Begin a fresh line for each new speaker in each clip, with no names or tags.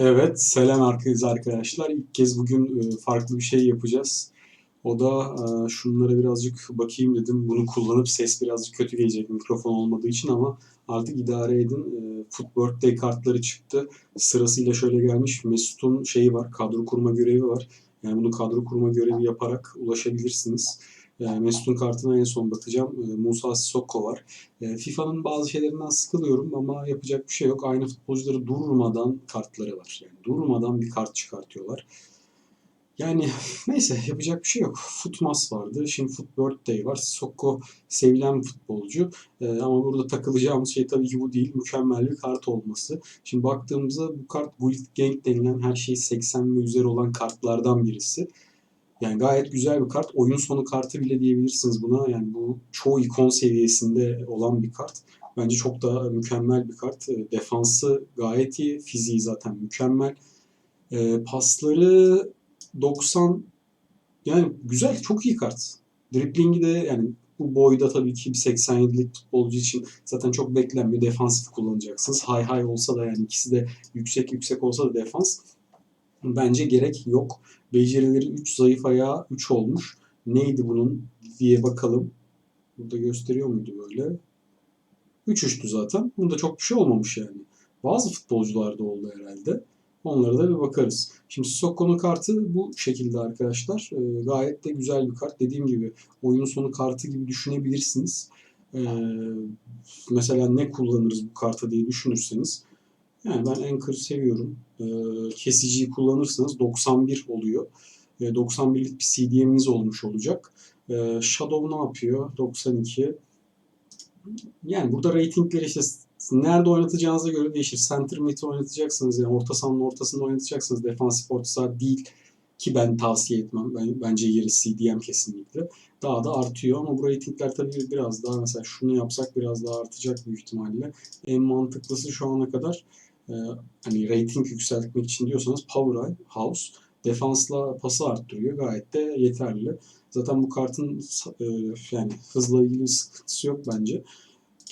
Evet, selam herkese arkadaşlar. İlk kez bugün e, farklı bir şey yapacağız. O da e, şunlara birazcık bakayım dedim. Bunu kullanıp ses birazcık kötü gelecek mikrofon olmadığı için ama artık idare edin. E, Foot Birthday kartları çıktı. Sırasıyla şöyle gelmiş. Mesut'un şeyi var, kadro kurma görevi var. Yani bunu kadro kurma görevi yaparak ulaşabilirsiniz. E, Mesut'un kartına en son bakacağım. E, Musa Sissoko var. E, FIFA'nın bazı şeylerinden sıkılıyorum ama yapacak bir şey yok. Aynı futbolcuları durmadan kartları var. Yani durmadan bir kart çıkartıyorlar. Yani neyse yapacak bir şey yok. Footmas vardı. Şimdi Foot Birthday var. Sissoko sevilen futbolcu. E, ama burada takılacağımız şey tabii ki bu değil. Mükemmel bir kart olması. Şimdi baktığımızda bu kart Gullit Gang denilen her şey 80 ve üzeri olan kartlardan birisi. Yani gayet güzel bir kart. Oyun sonu kartı bile diyebilirsiniz buna. Yani bu çoğu ikon seviyesinde olan bir kart. Bence çok da mükemmel bir kart. E, Defansı gayet iyi. Fiziği zaten mükemmel. E, pasları 90 yani güzel, çok iyi kart. Driblingi de yani bu boyda tabii ki bir 87'lik futbolcu için zaten çok beklenmiyor. Defansif kullanacaksınız. High high olsa da yani ikisi de yüksek yüksek olsa da defans bence gerek yok. Becerileri 3, zayıf ayağı 3 olmuş. Neydi bunun diye bakalım. Burada gösteriyor muydu böyle? 3 3'tü zaten. Bunda çok bir şey olmamış yani. Bazı futbolcularda oldu herhalde. Onlara da bir bakarız. Şimdi Sokko'nun kartı bu şekilde arkadaşlar. Ee, gayet de güzel bir kart. Dediğim gibi oyunun sonu kartı gibi düşünebilirsiniz. Ee, mesela ne kullanırız bu karta diye düşünürseniz. Yani ben Anchor seviyorum. Ee, kesiciyi kullanırsanız 91 oluyor. Ee, 91'lik bir CDM'iniz olmuş olacak. Ee, Shadow ne yapıyor? 92. Yani burada ratingleri işte nerede oynatacağınıza göre değişir. Center mid'i oynatacaksınız yani orta sahanın ortasında oynatacaksınız. Defansif orta saha değil ki ben tavsiye etmem. Ben, bence yeri CDM kesinlikle. Daha da artıyor ama bu ratingler tabii biraz daha mesela şunu yapsak biraz daha artacak büyük ihtimalle. En mantıklısı şu ana kadar e, hani rating yükseltmek için diyorsanız Power House defansla pası arttırıyor. Gayet de yeterli. Zaten bu kartın e, yani hızla ilgili sıkıntısı yok bence.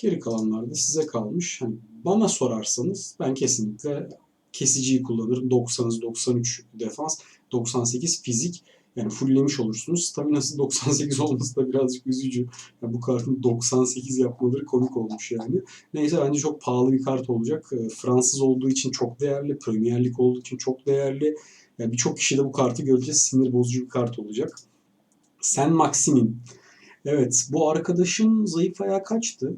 Geri kalanlar da size kalmış. Hani bana sorarsanız ben kesinlikle kesiciyi kullanırım. 90 93 defans, 98 fizik. Yani fulllemiş olursunuz. Staminası 98 olması da birazcık üzücü. Yani bu kartın 98 yapmaları komik olmuş yani. Neyse bence çok pahalı bir kart olacak. Fransız olduğu için çok değerli. Premier Lig olduğu için çok değerli. Yani birçok kişi de bu kartı göreceğiz. Sinir bozucu bir kart olacak. Sen Maximin. Evet bu arkadaşın zayıf ayağı kaçtı?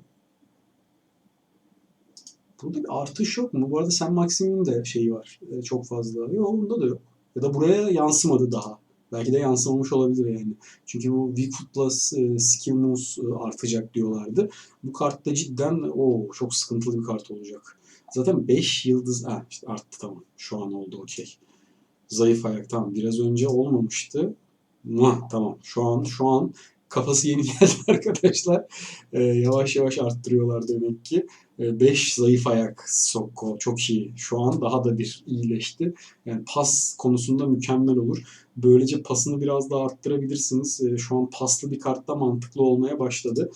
Burada bir artış yok mu? Bu arada Sen Maxim'in de şeyi var. E, çok fazla. Yok onda da yok. Ya da buraya yansımadı daha. Belki de yansımamış olabilir yani. Çünkü bu Plus e, Skill Moves e, artacak diyorlardı. Bu kartta cidden o çok sıkıntılı bir kart olacak. Zaten 5 yıldız ha, işte arttı tamam. Şu an oldu okey. Zayıf ayak tamam. Biraz önce olmamıştı. Muah, tamam. Şu an şu an kafası yeni geldi arkadaşlar. Ee, yavaş yavaş arttırıyorlar demek ki. 5 ee, zayıf ayak Sokko çok iyi. Şu an daha da bir iyileşti. Yani pas konusunda mükemmel olur. Böylece pasını biraz daha arttırabilirsiniz. Ee, şu an paslı bir kartta mantıklı olmaya başladı.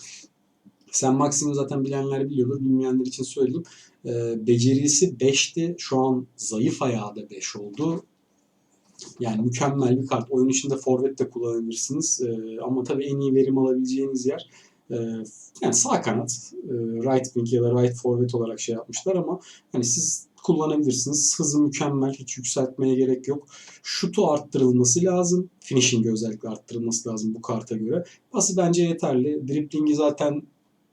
Sen Maxim'i zaten bilenler biliyordur. Bilmeyenler için söyleyeyim. Becerisi 5'ti. Şu an zayıf ayağı da 5 oldu. Yani mükemmel bir kart. Oyun içinde forvet de kullanabilirsiniz. Ee, ama tabii en iyi verim alabileceğiniz yer e, yani sağ kanat, e, right wing ya da right forvet olarak şey yapmışlar ama hani siz kullanabilirsiniz. Hızı mükemmel, hiç yükseltmeye gerek yok. Şutu arttırılması lazım. Finishing özellikle arttırılması lazım bu karta göre. Pası bence yeterli. Driblingi zaten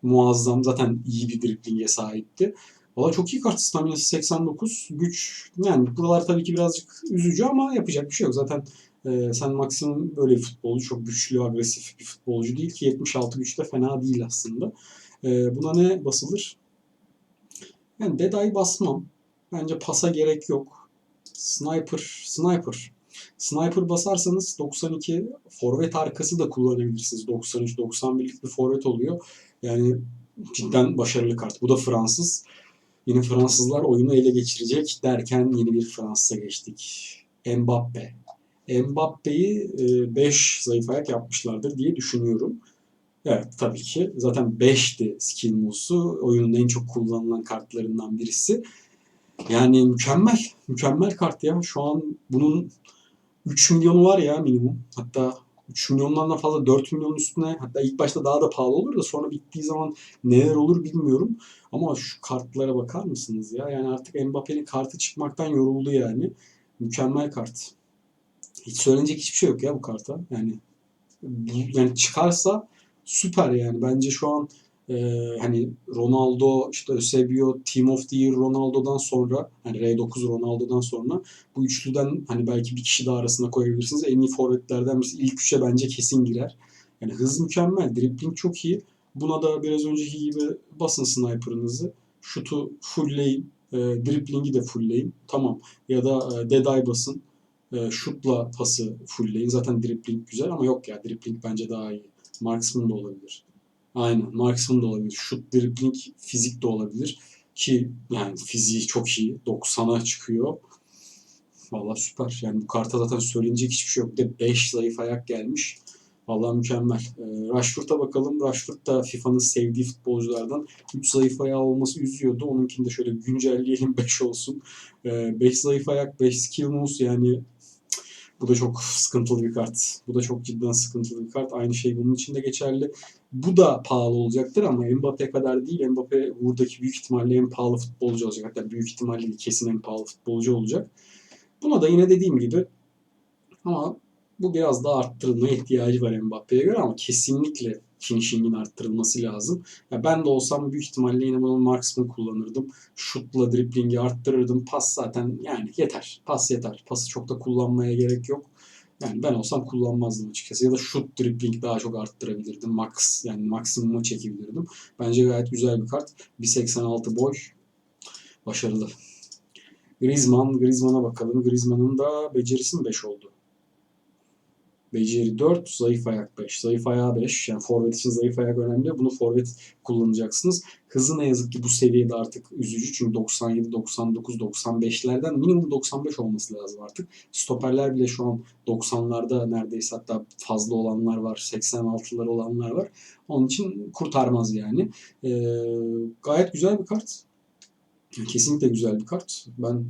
muazzam. Zaten iyi bir driblinge sahipti. Valla çok iyi kart. Staminası 89. Güç yani buralar tabii ki birazcık üzücü ama yapacak bir şey yok. Zaten e, sen maksimum böyle bir futbolcu. Çok güçlü, agresif bir futbolcu değil ki 76 güçte fena değil aslında. E, buna ne basılır? Yani Deda'yı basmam. Bence pasa gerek yok. Sniper, sniper. Sniper basarsanız 92 forvet arkası da kullanabilirsiniz. 93-91'lik bir forvet oluyor. Yani cidden başarılı kart. Bu da Fransız. Yine Fransızlar oyunu ele geçirecek derken yeni bir Fransız'a geçtik. Mbappe. Mbappe'yi 5 e, zayıf ayak yapmışlardır diye düşünüyorum. Evet tabii ki. Zaten 5'ti skill move'su. Oyunun en çok kullanılan kartlarından birisi. Yani mükemmel. Mükemmel kart ya. Şu an bunun 3 milyonu var ya minimum. Hatta 3 milyondan da fazla 4 milyon üstüne hatta ilk başta daha da pahalı olur da sonra bittiği zaman neler olur bilmiyorum. Ama şu kartlara bakar mısınız ya? Yani artık Mbappe'nin kartı çıkmaktan yoruldu yani. Mükemmel kart. Hiç söylenecek hiçbir şey yok ya bu karta. Yani yani çıkarsa süper yani. Bence şu an e, hani Ronaldo, işte Eusebio, Team of the Year Ronaldo'dan sonra hani R9 Ronaldo'dan sonra bu üçlüden hani belki bir kişi daha arasına koyabilirsiniz. En iyi forvetlerden birisi. ilk üçe bence kesin girer. Yani hız mükemmel. Dribbling çok iyi. Buna da biraz önceki gibi basın sniper'ınızı. Şutu fullleyin. E, dribbling'i de fullleyin. Tamam. Ya da e, dead eye basın. E, şutla pası fullleyin. Zaten dribbling güzel ama yok ya. Dribbling bence daha iyi. Marksman da olabilir. Aynen. Marksman da olabilir. Şut, dribbling, fizik de olabilir. Ki yani fiziği çok iyi. 90'a çıkıyor. Valla süper. Yani bu karta zaten söylenecek hiçbir şey yok. Bir de 5 zayıf ayak gelmiş. Valla mükemmel. E, Rashford'a bakalım. Rashford da FIFA'nın sevdiği futbolculardan. 3 zayıf ayağı olması üzüyordu. Onunkini de şöyle güncelleyelim 5 olsun. 5 e, zayıf ayak, 5 skill moves yani bu da çok sıkıntılı bir kart. Bu da çok cidden sıkıntılı bir kart. Aynı şey bunun için de geçerli. Bu da pahalı olacaktır ama Mbappe kadar değil. Mbappe buradaki büyük ihtimalle en pahalı futbolcu olacak. Hatta büyük ihtimalle kesin en pahalı futbolcu olacak. Buna da yine dediğim gibi ama bu biraz daha arttırılmaya ihtiyacı var Mbappe'ye göre ama kesinlikle finishing'in arttırılması lazım. Ya ben de olsam büyük ihtimalle yine bunu marksman kullanırdım. Şutla dribling'i arttırırdım. Pas zaten yani yeter. Pas yeter. Pası çok da kullanmaya gerek yok. Yani ben olsam kullanmazdım açıkçası. Ya da şut dribbling daha çok arttırabilirdim. Max yani maksimuma çekebilirdim. Bence gayet güzel bir kart. 1.86 boy. Başarılı. Griezmann. Griezmann'a bakalım. Griezmann'ın da becerisi mi 5 oldu? Beceri 4, zayıf ayak 5. Zayıf ayağı 5. Yani forvet için zayıf ayak önemli. Bunu forvet kullanacaksınız. Hızı ne yazık ki bu seviyede artık üzücü. Çünkü 97, 99, 95'lerden minimum 95 olması lazım artık. Stoperler bile şu an 90'larda neredeyse hatta fazla olanlar var. 86'lar olanlar var. Onun için kurtarmaz yani. Ee, gayet güzel bir kart. Kesinlikle güzel bir kart. Ben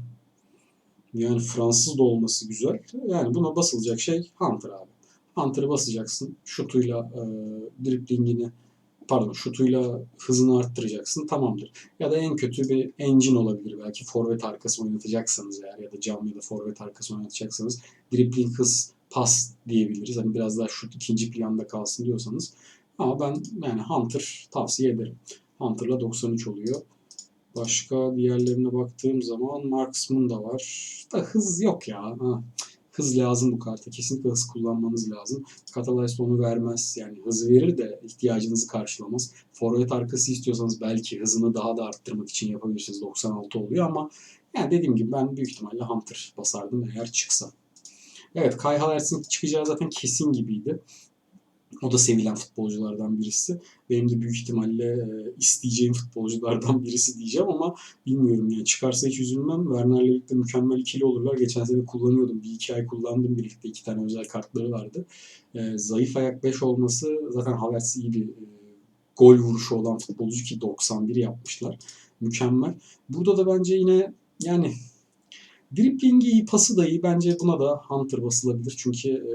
yani Fransız da olması güzel. Yani buna basılacak şey Hunter abi. Hunter'ı basacaksın. Şutuyla e, driplingini pardon şutuyla hızını arttıracaksın. Tamamdır. Ya da en kötü bir engine olabilir belki. Forvet arkası oynatacaksanız eğer ya da cam ya da forvet arkası oynatacaksanız dribbling hız pas diyebiliriz. Hani biraz daha şut ikinci planda kalsın diyorsanız. Ama ben yani Hunter tavsiye ederim. Hunter'la 93 oluyor. Başka diğerlerine baktığım zaman Marksman da var. Da hız yok ya. Ha. Hız lazım bu karta. Kesinlikle hız kullanmanız lazım. Catalyst onu vermez. Yani hızı verir de ihtiyacınızı karşılamaz. Forvet arkası istiyorsanız belki hızını daha da arttırmak için yapabilirsiniz. 96 oluyor ama yani dediğim gibi ben büyük ihtimalle Hunter basardım eğer çıksa. Evet Kai Havertz'in çıkacağı zaten kesin gibiydi. O da sevilen futbolculardan birisi. Benim de büyük ihtimalle e, isteyeceğim futbolculardan birisi diyeceğim ama bilmiyorum yani çıkarsa hiç üzülmem. Werner'le birlikte mükemmel ikili olurlar. Geçen sene kullanıyordum. Bir iki ay kullandım birlikte. iki tane özel kartları vardı. E, zayıf ayak 5 olması zaten Havertz iyi bir e, gol vuruşu olan futbolcu ki 91 yapmışlar. Mükemmel. Burada da bence yine yani driplingi iyi, pası da iyi. Bence buna da Hunter basılabilir. Çünkü e,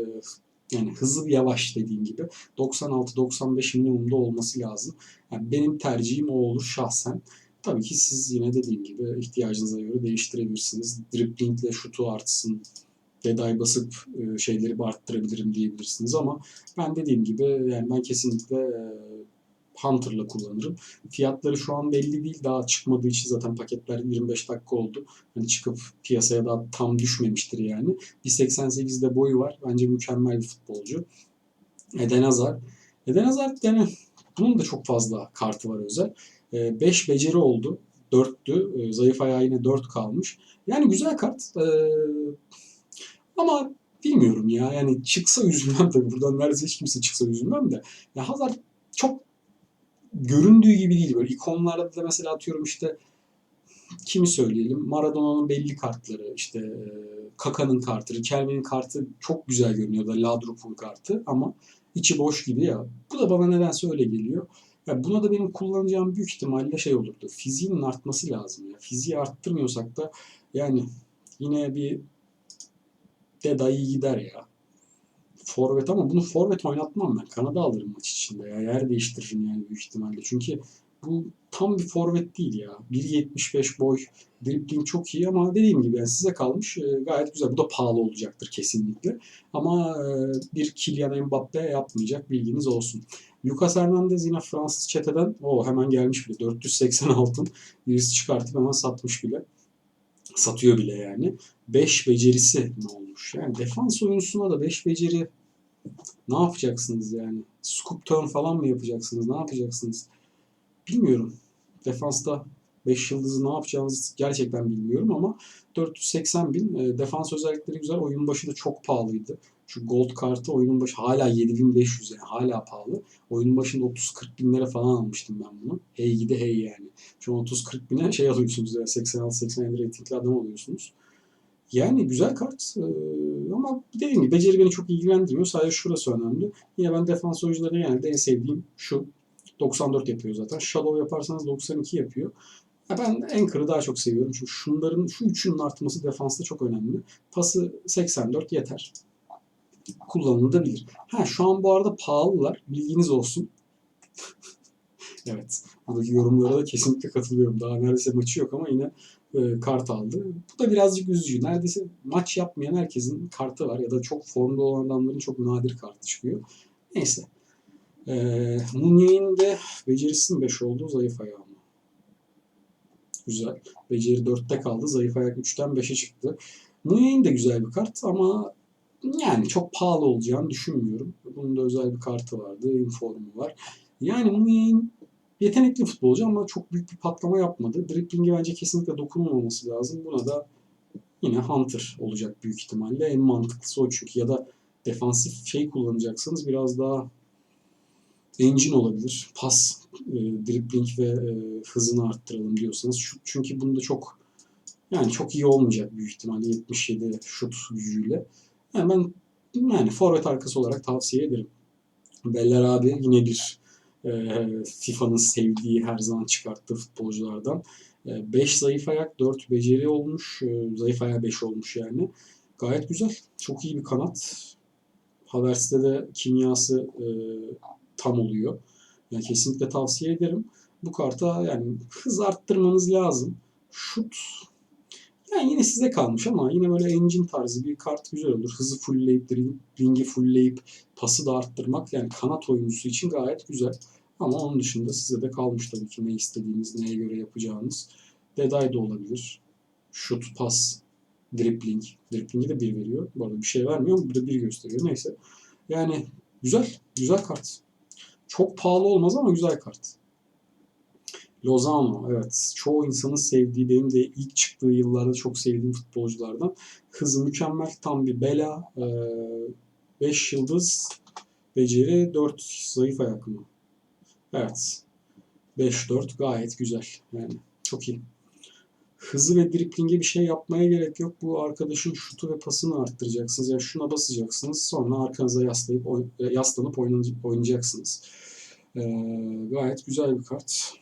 yani hızlı yavaş dediğim gibi 96-95 minimumda olması lazım. Yani benim tercihim o olur şahsen. Tabii ki siz yine dediğim gibi ihtiyacınıza göre değiştirebilirsiniz. Driblingle şutu artsın, deday basıp e, şeyleri arttırabilirim diyebilirsiniz ama ben dediğim gibi yani ben kesinlikle e, Hunter'la kullanırım. Fiyatları şu an belli değil. Daha çıkmadığı için zaten paketler 25 dakika oldu. Hani çıkıp piyasaya da tam düşmemiştir yani. 1.88'de boyu var. Bence mükemmel bir futbolcu. Eden Hazard. Eden Hazard yani bunun da çok fazla kartı var özel. 5 ee, beceri oldu. 4'tü. Ee, zayıf ayağı yine 4 kalmış. Yani güzel kart. Ee, ama bilmiyorum ya. Yani çıksa üzülmem tabii. Buradan neredeyse hiç kimse çıksa üzülmem de. Ya Hazard çok göründüğü gibi değil. Böyle ikonlarda da mesela atıyorum işte kimi söyleyelim Maradona'nın belli kartları işte e, Kaka'nın kartı, Riquelme'nin kartı çok güzel görünüyor da Ladrup'un kartı ama içi boş gibi ya. Bu da bana nedense öyle geliyor. Ya buna da benim kullanacağım büyük ihtimalle şey olurdu. Fiziğinin artması lazım ya. Fiziği arttırmıyorsak da yani yine bir Deda'yı gider ya. Forvet ama bunu forvet oynatmam ben. Kanada alırım maç içinde ya. Yer değiştiririm yani büyük ihtimalle. Çünkü bu tam bir forvet değil ya. 1.75 boy. Dribbling çok iyi ama dediğim gibi yani size kalmış. E, gayet güzel. Bu da pahalı olacaktır kesinlikle. Ama e, bir Kylian Mbappe yapmayacak bilginiz olsun. Lucas Hernandez yine Fransız çeteden o hemen gelmiş bile. 480 altın. Birisi çıkartıp hemen satmış bile. Satıyor bile yani. 5 becerisi ne olmuş? Yani defans oyuncusuna da 5 beceri ne yapacaksınız yani? Scoop turn falan mı yapacaksınız? Ne yapacaksınız? Bilmiyorum. Defansta 5 yıldızı ne yapacağınızı gerçekten bilmiyorum ama 480 bin e, defans özellikleri güzel. Oyun başı da çok pahalıydı. Şu gold kartı oyunun başı hala 7500 yani hala pahalı. Oyunun başında 30-40 binlere falan almıştım ben bunu. Hey gidi hey yani. Şu an 30-40 bine şey alıyorsunuz ya 86-87 ratingli adam alıyorsunuz. Yani güzel kart ee, ama dediğim gibi beceri beni çok ilgilendirmiyor. Sadece şurası önemli. Yine ben defans oyuncularına genelde en sevdiğim şu. 94 yapıyor zaten. Shadow yaparsanız 92 yapıyor. Ya ben Anchor'ı daha çok seviyorum. Çünkü şunların, şu üçünün artması defansta çok önemli. Pası 84 yeter. Kullanılabilir. Ha şu an bu arada pahalılar. Bilginiz olsun. evet. Buradaki yorumlara da kesinlikle katılıyorum. Daha neredeyse maçı yok ama yine e, kart aldı. Bu da birazcık üzücü. Neredeyse maç yapmayan herkesin kartı var ya da çok formda olan adamların çok nadir kartı çıkıyor. Neyse. E, Munya'nın de becerisi 5 oldu. Zayıf ayağı? Güzel. Beceri 4'te kaldı. Zayıf ayak 3'ten 5'e çıktı. Munya'nın de güzel bir kart ama yani çok pahalı olacağını düşünmüyorum. Bunun da özel bir kartı vardı. Informu var. Yani Munya'nın yetenekli futbolcu ama çok büyük bir patlama yapmadı. Dribbling'e bence kesinlikle dokunulmaması lazım. Buna da yine Hunter olacak büyük ihtimalle. En mantıklısı o çünkü. Ya da defansif şey kullanacaksınız biraz daha engine olabilir. Pas, e, dribbling ve e, hızını arttıralım diyorsanız. Şu, çünkü bunda çok yani çok iyi olmayacak büyük ihtimalle 77 şut gücüyle. Yani ben yani forvet arkası olarak tavsiye ederim. Beller abi yine bir e, FIFA'nın sevdiği her zaman çıkarttığı futbolculardan. 5 e, zayıf ayak, 4 beceri olmuş. E, zayıf ayak 5 olmuş yani. Gayet güzel. Çok iyi bir kanat. Havers'te de kimyası e, tam oluyor. Yani kesinlikle tavsiye ederim. Bu karta yani hız arttırmanız lazım. Şut yani yine size kalmış ama yine böyle engine tarzı bir kart güzel olur. Hızı fullleyip, ringi fullleyip pası da arttırmak yani kanat oyuncusu için gayet güzel. Ama onun dışında size de kalmış tabii ki ne istediğiniz, neye göre yapacağınız. Deday da olabilir. Şut, pas, dribbling. Dribbling'i de bir veriyor. Bu arada bir şey vermiyor burada bir gösteriyor. Neyse. Yani güzel. Güzel kart. Çok pahalı olmaz ama güzel kart. Lozano evet. Çoğu insanın sevdiği benim de ilk çıktığı yıllarda çok sevdiğim futbolculardan. Hızı mükemmel. Tam bir bela. 5 ee, yıldız. Beceri 4 zayıf ayak mı? Evet. 5-4 gayet güzel. Yani çok iyi. Hızı ve driplinge bir şey yapmaya gerek yok. Bu arkadaşın şutu ve pasını arttıracaksınız. Yani şuna basacaksınız. Sonra arkanıza yaslayıp yaslanıp oynayacaksınız. Ee, gayet güzel bir kart.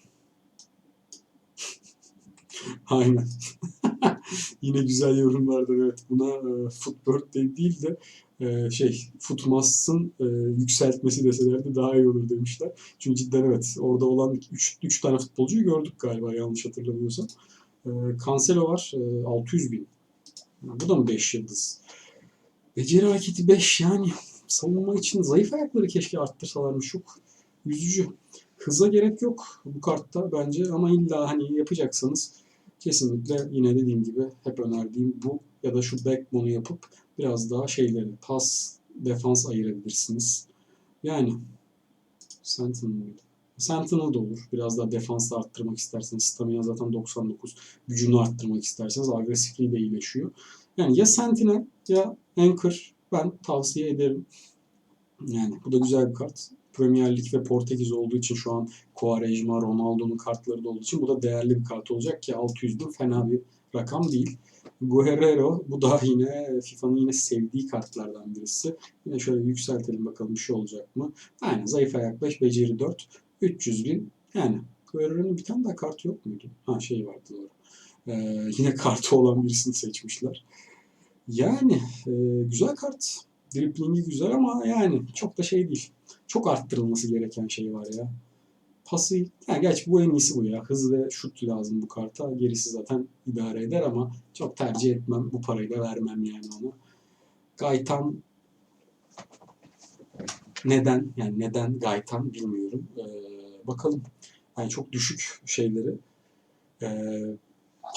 Aynen. Yine güzel yorumlardan evet. Buna e, Footbird değil de e, şey Footmass'ın e, yükseltmesi deselerdi daha iyi olur demişler. Çünkü cidden evet orada olan 3 tane futbolcuyu gördük galiba yanlış hatırlamıyorsam. E, Cancelo var e, 600 bin. Bu da mı 5 yıldız? Beceri hareketi 5 yani savunma için zayıf ayakları keşke arttırsalarmış çok yüzücü. Hıza gerek yok bu kartta bence ama illa hani yapacaksanız kesinlikle yine dediğim gibi hep önerdiğim bu ya da şu backbone'u yapıp biraz daha şeyleri pas, defans ayırabilirsiniz. Yani Sentinel mıydı? Sentinel de olur. Biraz daha defans arttırmak isterseniz. Stamina zaten 99. Gücünü arttırmak isterseniz agresifliği de iyileşiyor. Yani ya Sentinel ya Anchor ben tavsiye ederim. Yani bu da güzel bir kart. Premier Lig ve Portekiz olduğu için şu an Quaresma, Ronaldo'nun kartları da olduğu için bu da değerli bir kart olacak ki 600 bin fena bir rakam değil. Guerrero bu da yine FIFA'nın yine sevdiği kartlardan birisi. Yine şöyle yükseltelim bakalım bir şey olacak mı? Aynen zayıf ayak 5, beceri 4. 300 bin yani Guerrero'nun bir tane daha kartı yok muydu? Ha şey vardı doğru. Ee, yine kartı olan birisini seçmişler. Yani e, güzel kart. Driblingi güzel ama yani çok da şey değil. Çok arttırılması gereken şey var ya. Pası, yani gerçi bu en iyisi bu ya. Hız ve şut lazım bu karta. Gerisi zaten idare eder ama çok tercih etmem. Bu parayı da vermem yani ona. Gaytan neden yani neden Gaytan bilmiyorum. Ee, bakalım. Yani çok düşük şeyleri. Ee,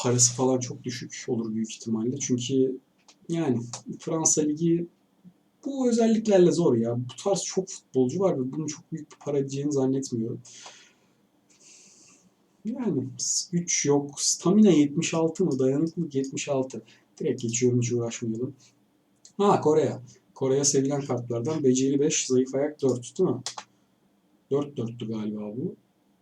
parası falan çok düşük olur büyük ihtimalle. Çünkü yani Fransa Ligi bu özelliklerle zor ya. Bu tarz çok futbolcu var ve bunun çok büyük bir para edeceğini zannetmiyorum. Yani güç yok. Stamina 76 mı? Dayanıklılık 76. Direkt geçiyorum hiç uğraşmayalım. Ha Kore'ye. Kore'ye sevilen kartlardan beceri 5, zayıf ayak 4 değil mi? 4-4'tü galiba bu.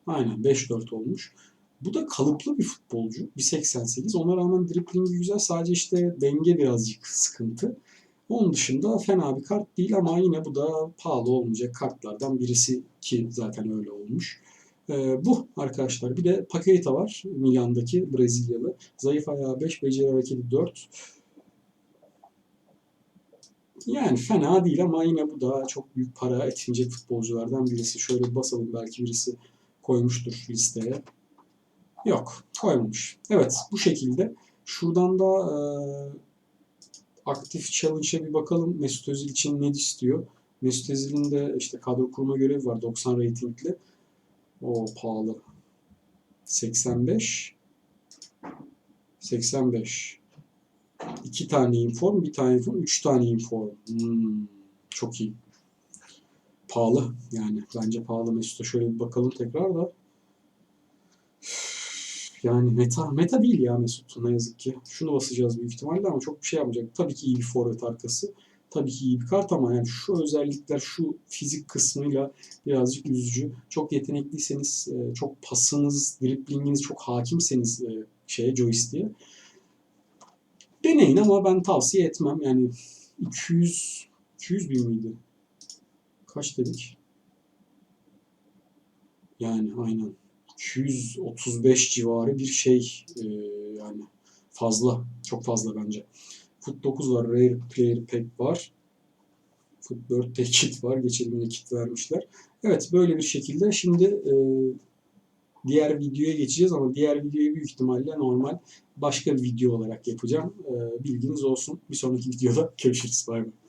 Aynen 5-4 olmuş. Bu da kalıplı bir futbolcu. 1.88. Ona rağmen driblingi güzel. Sadece işte denge birazcık sıkıntı. Onun dışında fena bir kart değil ama yine bu da pahalı olmayacak kartlardan birisi ki zaten öyle olmuş. Ee, bu arkadaşlar. Bir de Paqueta var. Milan'daki Brezilyalı. Zayıf ayağı 5, beceri hareketi 4. Yani fena değil ama yine bu da çok büyük para etmeyecek futbolculardan birisi. Şöyle basalım belki birisi koymuştur listeye. Yok, koymamış. Evet, bu şekilde. Şuradan da e, aktif challenge'a bir bakalım. Mesut Özil için ne istiyor? Mesut Özil'in de işte kadro kurma görevi var 90 ratingli. O pahalı. 85 85 2 tane inform, bir tane inform, 3 tane inform. Hmm, çok iyi. Pahalı yani. Bence pahalı Mesut'a. Şöyle bir bakalım tekrar da. Yani meta, meta değil ya Mesut ne yazık ki. Şunu basacağız büyük ihtimalle ama çok bir şey yapmayacak. Tabii ki iyi bir forvet arkası. Tabii ki iyi bir kart ama yani şu özellikler, şu fizik kısmıyla birazcık üzücü. Çok yetenekliyseniz, e, çok pasınız, driblinginiz çok hakimseniz e, şeye joystick'e deneyin ama ben tavsiye etmem. Yani 200 200 bin miydi? Kaç dedik? Yani aynen 235 civarı bir şey e, yani fazla. Çok fazla bence. Foot 9 var. Rare Player Pack var. Foot 4'te kit var. Geçen yine kit vermişler. Evet böyle bir şekilde şimdi e, diğer videoya geçeceğiz ama diğer videoyu büyük ihtimalle normal başka bir video olarak yapacağım. E, bilginiz olsun. Bir sonraki videoda görüşürüz. Bay bay.